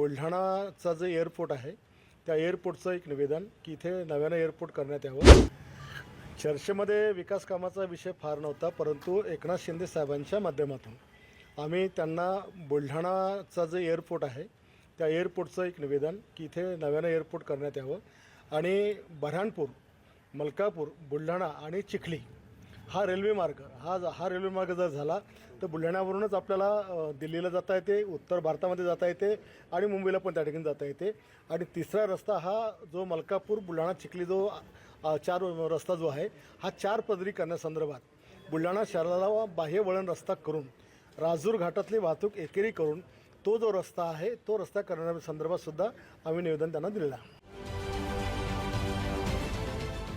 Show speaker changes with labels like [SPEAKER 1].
[SPEAKER 1] बुलढाणाचा जे एअरपोर्ट आहे त्या एअरपोर्टचं एक निवेदन की इथे नव्यानं एअरपोर्ट करण्यात यावं. चर्चेमध्ये विकास कामाचा विषय फार नव्हता परंतु एकनाथ शिंदे साहेबांच्या माध्यमातून आम्ही त्यांना बुलढाणाचा जे एअरपोर्ट आहे त्या एअरपोर्टचं एक निवेदन की इथे नव्यानं एअरपोर्ट करण्यात यावं. आणि बऱ्हाणपूर मलकापूर बुलढाणा आणि चिखली हा रेल्वे मार्ग हा हा रेल्वे मार्ग जर झाला तर बुलढाण्यावरूनच आपल्याला दिल्लीला जाता येते उत्तर भारतामध्ये जाता येते आणि मुंबईला पण त्या ठिकाणी जाता येते. आणि तिसरा रस्ता हा जो मलकापूर बुलढाणा चिखली जो चार रस्ता जो आहे हा चार पदरी करण्यासंदर्भात बुलढाणा शहराला बाह्य वळण रस्ता करून राजूर घाटातली वाहतूक एकेरी करून तो जो रस्ता आहे तो रस्ता करण्यासंदर्भात सुद्धा आम्ही निवेदन त्यांना दिलेलं आहे.